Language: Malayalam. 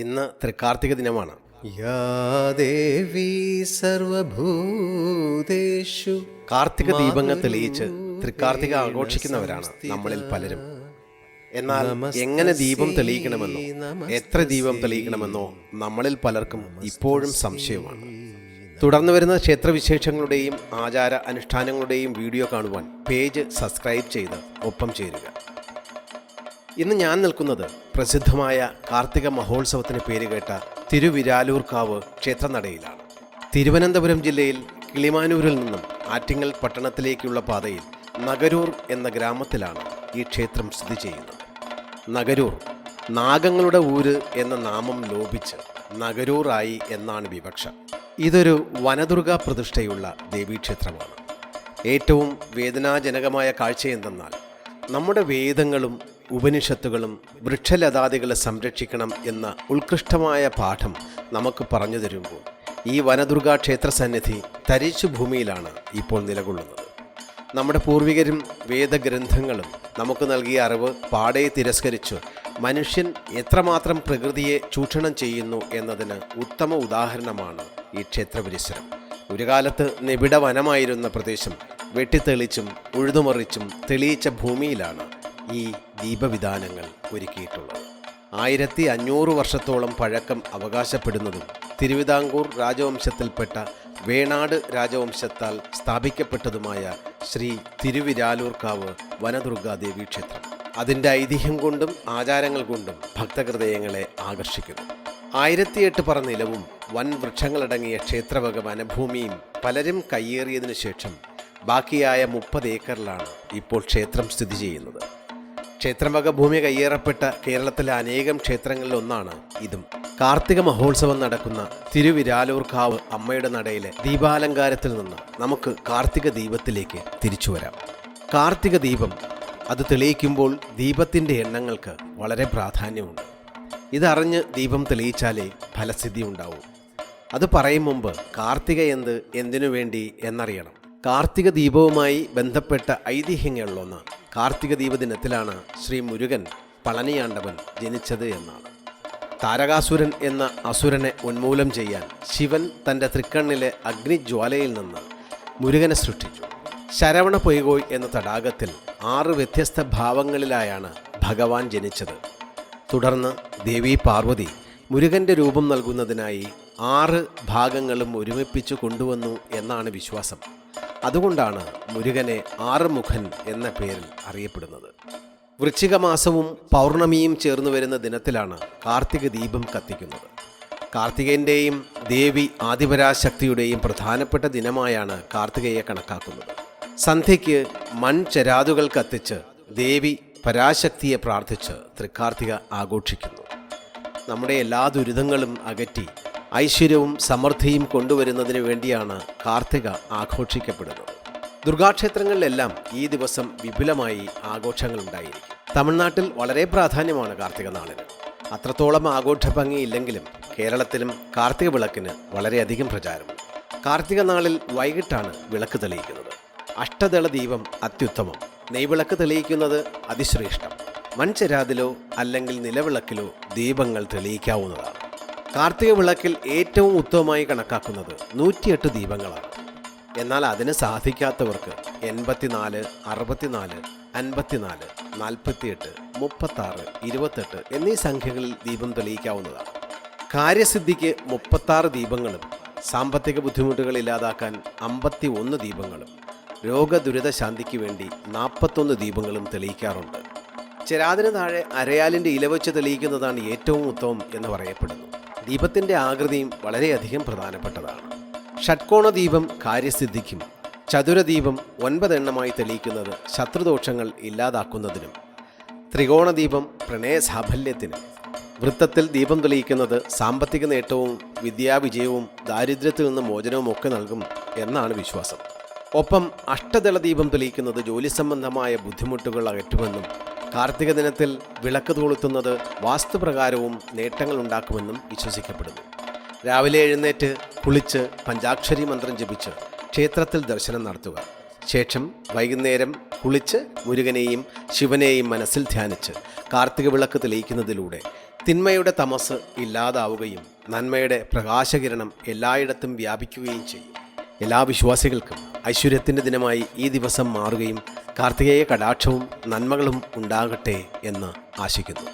ഇന്ന് തൃക്കാർത്തിക ദിനമാണ്. സർവഭൂതേഷു കാർത്തിക ദീപങ്ങൾ തെളിയിച്ച് തൃക്കാർത്തിക ആഘോഷിക്കുന്നവരാണ് നമ്മളിൽ പലരും. എന്നാൽ എങ്ങനെ ദീപം തെളിയിക്കണമെന്നോ എത്ര ദീപം തെളിയിക്കണമെന്നോ നമ്മളിൽ പലർക്കും ഇപ്പോഴും സംശയമാണ്. തുടർന്നു വരുന്ന ക്ഷേത്രവിശേഷങ്ങളുടെയും ആചാര അനുഷ്ഠാനങ്ങളുടെയും വീഡിയോ കാണുവാൻ പേജ് സബ്സ്ക്രൈബ് ചെയ്ത് ഒപ്പം ചേരുക. ഇന്ന് ഞാൻ നിൽക്കുന്നത് പ്രസിദ്ധമായ കാർത്തിക മഹോത്സവത്തിന് പേരുകേട്ട തിരുവിരാലൂർക്കാവ് ക്ഷേത്രനടയിലാണ്. തിരുവനന്തപുരം ജില്ലയിൽ കിളിമാനൂരിൽ നിന്നും ആറ്റിങ്ങൽ പട്ടണത്തിലേക്കുള്ള പാതയിൽ നഗരൂർ എന്ന ഗ്രാമത്തിലാണ് ഈ ക്ഷേത്രം സ്ഥിതി ചെയ്യുന്നത്. നഗരൂർ നാഗങ്ങളുടെ ഊര് എന്ന നാമം ലോപിച്ച് നഗരൂറായി എന്നാണ് വിവക്ഷ. ഇതൊരു വനദുർഗ പ്രതിഷ്ഠയുള്ള ദേവീക്ഷേത്രമാണ്. ഏറ്റവും വേദനാജനകമായ കാഴ്ചയെന്തെന്നാൽ നമ്മുടെ വേദങ്ങളും ഉപനിഷത്തുകളും വൃക്ഷലതാദികളെ സംരക്ഷിക്കണം എന്ന ഉത്കൃഷ്ടമായ പാഠം നമുക്ക് പറഞ്ഞു തരുമ്പോൾ ഈ വനദുർഗാ ക്ഷേത്ര സന്നിധി തരിച്ചു ഭൂമിയിലാണ് ഇപ്പോൾ നിലകൊള്ളുന്നത്. നമ്മുടെ പൂർവികരും വേദഗ്രന്ഥങ്ങളും നമുക്ക് നൽകിയ അറിവ് പാടെ തിരസ്കരിച്ച് മനുഷ്യൻ എത്രമാത്രം പ്രകൃതിയെ ചൂഷണം ചെയ്യുന്നു എന്നതിന് ഉത്തമ ഉദാഹരണമാണ് ഈ ക്ഷേത്ര പരിസരം. ഒരു കാലത്ത് നിബിഡ വനമായിരുന്ന പ്രദേശം വെട്ടിത്തെളിച്ചും ഉഴുതുമറിച്ചും തെളിയിച്ച ഭൂമിയിലാണ് ഈ ദീപവിധാനങ്ങൾ ഒരുക്കിയിട്ടുള്ളത്. ആയിരത്തി അഞ്ഞൂറ് വർഷത്തോളം പഴക്കം അവകാശപ്പെടുന്നതും തിരുവിതാംകൂർ രാജവംശത്തിൽപ്പെട്ട വേണാട് രാജവംശത്താൽ സ്ഥാപിക്കപ്പെട്ടതുമായ ശ്രീ തിരുവിരാലൂർക്കാവ് വനദുർഗാദേവി ക്ഷേത്രം. അതിന്റെ ഐതിഹ്യം കൊണ്ടും ആചാരങ്ങൾ കൊണ്ടും ഭക്തഹൃദയങ്ങളെ ആകർഷിക്കുന്നു. ആയിരത്തിയെട്ട് പറ നിലവും വൻ വൃക്ഷങ്ങളടങ്ങിയ ക്ഷേത്രവക വനഭൂമിയും പലരും കയ്യേറിയതിനു ശേഷം ബാക്കിയായ മുപ്പത് ഏക്കറിലാണ് ഇപ്പോൾ ക്ഷേത്രം സ്ഥിതി ചെയ്യുന്നത്. ക്ഷേത്രവക ഭൂമി കയ്യേറപ്പെട്ട കേരളത്തിലെ അനേകം ക്ഷേത്രങ്ങളിൽ ഒന്നാണ് ഇതും. കാർത്തിക മഹോത്സവം നടക്കുന്ന തിരുവിരാലൂർക്കാവ് അമ്മയുടെ നടയിലെ ദീപാലങ്കാരത്തിൽ നിന്ന് നമുക്ക് കാർത്തിക ദീപത്തിലേക്ക് തിരിച്ചു വരാം. കാർത്തിക ദീപം അത് തെളിയിക്കുമ്പോൾ ദീപത്തിന്റെ എണ്ണങ്ങൾക്ക് വളരെ പ്രാധാന്യമുണ്ട്. ഇതറിഞ്ഞ് ദീപം തെളിയിച്ചാലേ ഫലസിദ്ധി ഉണ്ടാവൂ. അത് പറയും മുമ്പ് കാർത്തിക എന്ത് എന്തിനു വേണ്ടി എന്നറിയണം. കാർത്തിക ദീപവുമായി ബന്ധപ്പെട്ട ഐതിഹ്യങ്ങളിലൊന്ന് കാർത്തിക ദീപ ദിനത്തിലാണ് ശ്രീ മുരുകൻ പളനിയാണ്ടവൻ ജനിച്ചത് എന്നാണ്. താരകാസുരൻ എന്ന അസുരനെ ഉന്മൂലം ചെയ്യാൻ ശിവൻ തന്റെ തൃക്കണ്ണിലെ അഗ്നിജ്വാലയിൽ നിന്ന് മുരുകനെ സൃഷ്ടിച്ചു. ശരവണ പൊയ്കോയ് എന്ന തടാകത്തിൽ ആറ് വ്യത്യസ്ത ഭാവങ്ങളിലായാണ് ഭഗവാൻ ജനിച്ചത്. തുടർന്ന് ദേവി പാർവതി മുരുകന്റെ രൂപം നൽകുന്നതിനായി ആറ് ഭാഗങ്ങളും ഒരുമിപ്പിച്ച് കൊണ്ടുവന്നു എന്നാണ് വിശ്വാസം. അതുകൊണ്ടാണ് മുരുകനെ ആറുമുഖൻ എന്ന പേരിൽ അറിയപ്പെടുന്നത്. വൃശ്ചിക മാസവും പൗർണമിയും ചേർന്ന് വരുന്ന ദിനത്തിലാണ് കാർത്തിക ദീപം കത്തിക്കുന്നത്. കാർത്തികേന്റെയും ദേവി ആദിപരാശക്തിയുടെയും പ്രധാനപ്പെട്ട ദിനമായാണ് കാർത്തികയെ കണക്കാക്കുന്നത്. സന്ധ്യയ്ക്ക് മൺചരാതുകൾ കത്തിച്ച് ദേവി പരാശക്തിയെ പ്രാർത്ഥിച്ച് തൃക്കാർത്തിക ആഘോഷിക്കുന്നു. നമ്മുടെ എല്ലാ ദുരിതങ്ങളും അകറ്റി ഐശ്വര്യവും സമൃദ്ധിയും കൊണ്ടുവരുന്നതിന് വേണ്ടിയാണ് കാർത്തിക ആഘോഷിക്കപ്പെടുന്നത്. ദുർഗാക്ഷേത്രങ്ങളിലെല്ലാം ഈ ദിവസം വിപുലമായി ആഘോഷങ്ങൾ ഉണ്ടായിരിക്കും തമിഴ്നാട്ടിൽ വളരെ പ്രാധാന്യമാണ് കാർത്തിക നാളിന്. അത്രത്തോളം ആഘോഷ ഭംഗിയില്ലെങ്കിലും കേരളത്തിലും കാർത്തിക വിളക്കിന് വളരെയധികം പ്രചാരമുണ്ട്. കാർത്തിക നാളിൽ വൈകിട്ടാണ് വിളക്ക് തെളിയിക്കുന്നത്. അഷ്ടദള ദീപം അത്യുത്തമം. നെയ്വിളക്ക് തെളിയിക്കുന്നത് അതിശ്രേഷ്ഠം. മൺചെരാതിലോ അല്ലെങ്കിൽ നിലവിളക്കിലോ ദീപങ്ങൾ തെളിയിക്കാവുന്നതാണ്. കാർത്തിക വിളക്കിൽ ഏറ്റവും ഉത്തമമായി കണക്കാക്കുന്നത് നൂറ്റിയെട്ട് ദീപങ്ങളാണ്. എന്നാൽ അതിന് സാധിക്കാത്തവർക്ക് എൺപത്തിനാല് അറുപത്തിനാല് അൻപത്തിനാല് നാൽപ്പത്തിയെട്ട് മുപ്പത്താറ് ഇരുപത്തെട്ട് എന്നീ സംഖ്യകളിൽ ദീപം തെളിയിക്കാവുന്നതാണ്. കാര്യസിദ്ധിക്ക് മുപ്പത്താറ് ദീപങ്ങളും സാമ്പത്തിക ബുദ്ധിമുട്ടുകൾ ഇല്ലാതാക്കാൻ അമ്പത്തി ഒന്ന് ദീപങ്ങളും രോഗദുരിത ശാന്തിക്ക് വേണ്ടി നാൽപ്പത്തൊന്ന് ദീപങ്ങളും തെളിയിക്കാറുണ്ട്. ചിരാതിന് താഴെ അരയാലിന്റെ ഇല വെച്ച് തെളിയിക്കുന്നതാണ് ഏറ്റവും ഉത്തമം എന്ന് പറയപ്പെടുന്നു. ദീപത്തിന്റെ ആകൃതിയും വളരെയധികം പ്രധാനപ്പെട്ടതാണ്. ഷഡ്കോണ ദീപം കാര്യസിദ്ധിക്കും. ചതുരദീപം ഒൻപതെണ്ണമായി തെളിയിക്കുന്നത് ശത്രുദോഷങ്ങൾ ഇല്ലാതാക്കുന്നതിനും ത്രികോണ ദീപം പ്രണയ സാഫല്യത്തിനും വൃത്തത്തിൽ ദീപം തെളിയിക്കുന്നത് സാമ്പത്തിക നേട്ടവും വിദ്യാവിജയവും ദാരിദ്ര്യത്തിൽ നിന്ന് മോചനവും ഒക്കെ നൽകും എന്നാണ് വിശ്വാസം. ഒപ്പം അഷ്ടദള ദീപം തെളിയിക്കുന്നത് ജോലി സംബന്ധമായ ബുദ്ധിമുട്ടുകൾ അകറ്റുമെന്നും കാർത്തിക ദിനത്തിൽ വിളക്ക് തോളുത്തുന്നത് വാസ്തുപ്രകാരവും നേട്ടങ്ങൾ ഉണ്ടാക്കുമെന്നും വിശ്വസിക്കപ്പെടുന്നു. രാവിലെ എഴുന്നേറ്റ് കുളിച്ച് പഞ്ചാക്ഷരി മന്ത്രം ജപിച്ച് ക്ഷേത്രത്തിൽ ദർശനം നടത്തുക. ശേഷം വൈകുന്നേരം കുളിച്ച് മുരുകനെയും ശിവനെയും മനസ്സിൽ ധ്യാനിച്ച് കാർത്തിക വിളക്ക് തെളിയിക്കുന്നതിലൂടെ തിന്മയുടെ തമസ് ഇല്ലാതാവുകയും നന്മയുടെ പ്രകാശകിരണം എല്ലായിടത്തും വ്യാപിക്കുകയും ചെയ്യും. എല്ലാ വിശ്വാസികൾക്കും ഐശ്വര്യത്തിന്റെ ദിനമായി ഈ ദിവസം മാറുകയും കാർത്തികേയ കടാക്ഷവും നന്മകളും ഉണ്ടാകട്ടെ എന്ന് ആശിക്കുന്നു.